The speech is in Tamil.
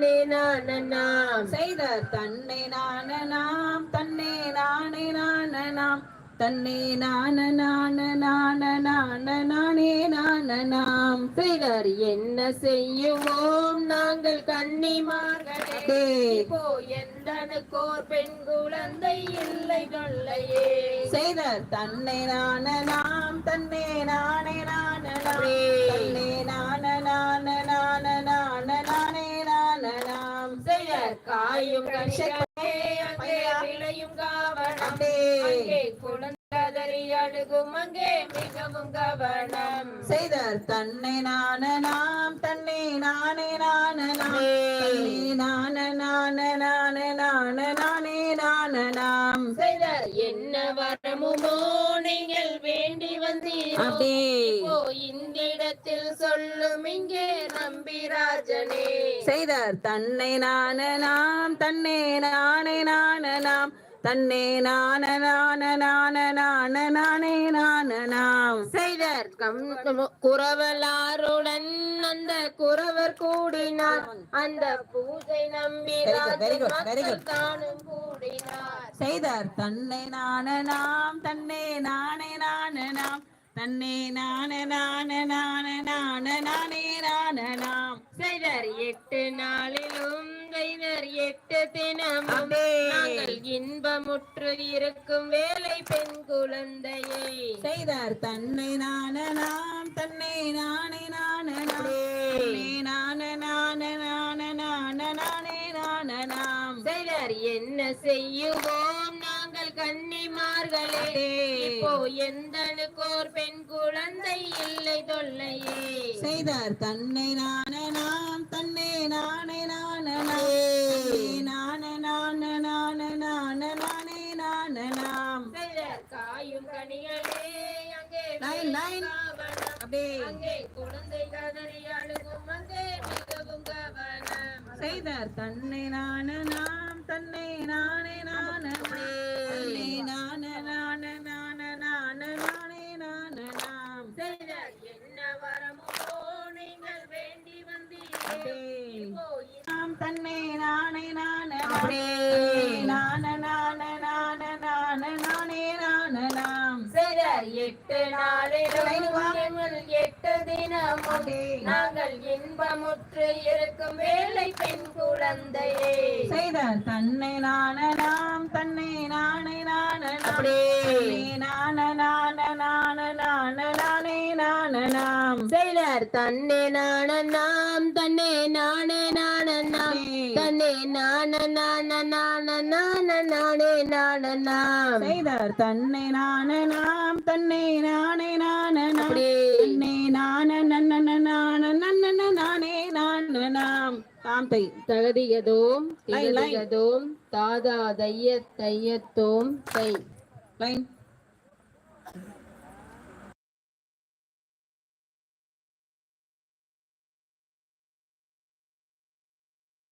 நானே நானனாம் செய்த தன்னை நான நாம் தன்னை நானே நான நாம். தன்னை நான நான நான நான நானே நான நாம். சிலர் என்ன செய்யுவோம்? நாங்கள் கன்னிமார்களே இப்போ எந்தனுக்கோர் பெண் குழந்தை இல்லை தொல்லையே. செய்த தன்னை நான நாம் தன்னை நானே நான நாம். நான அங்கே விளையும் கவனம். அப்படியே. அங்கே மிகவும் கவனம். செய்தர் தன்னை நான நாம் தன்னை நானே நான தன்னை நான நான நான நான நானே நான நாம். சிலர் என்ன வரமுமோ வேண்டி வந்தீரோ இப்போ இந்த இடத்தில் சொல்லும் இங்கே நம்பிராஜனே. செய்தர் தன்னை நான நாம் தன்னை நானே நான நாம். தன்னை நான நான நான நான நானே நான நாம். செய்தர். குறவலாருடன் அந்த குறவர் கூடினார். அந்த பூஜை நம்பி Very good, very good, very good. மக்கள் தானும் கூடினார். செய்தர். தன்னை நான நாம். தன்னை நானே நான நாம். தன்னை நான நான நான நான நானே நான நாம். செய்தர். எட்டு நாளிலும் செய்தர் எட்டு தினமும். நாங்கள் இன்பமுற்று இருக்கும் வேலை பெண் குழந்தையை. செய்தார் தன்னை நான நாம் தன்னை நானே. நான தன்னை நான நான நான நான நானே நான நாம். செய்தர் என்ன செய்யுவோம் நாங்கள் கன்னிமார்களே. இப்போ எந்தனுக்கோர் பெண் குழந்தை இல்லை தொல்லையே. செய்தார் தன்னை நான நாம் செய்தர் காயும் கனிகளே அங்கே லைன் லைன் அப்படியே அங்கே குழந்தை கதறி அழுகும் அங்கே மிகவும் கவனம் செய்தார் தன்னை நான நாம் தன்னை நானே நான தன்னை நான நான நான நான நானே நான நாம் செய்தர் என்ன வரமோ நீங்கள் வேண்டி வந்தீர்கள் நாம் தன்னை நானே நான அப்படியே. எட்டு. நாளிலும் எட்டு தினமும் நாங்கள் இன்பமுற்று இருக்கும் வேலை பெண் குழந்தையே. செய்தார் தன்னை நான நாம் தன்னை நானே நான நான நான நான நான நானே நான நாம். சிலர் தன்னை நான நாம் தன்னை செய்தார். தன்னை நான நாம். தன்னை நானே நான. தன்னை நான நன்ன நான நன்ன நானே நான நாம். தாம் தை தகதிகதோம் லைன், லைன். திகதிகதோம் தாதா தைய தையத்தோம் தை லைன்.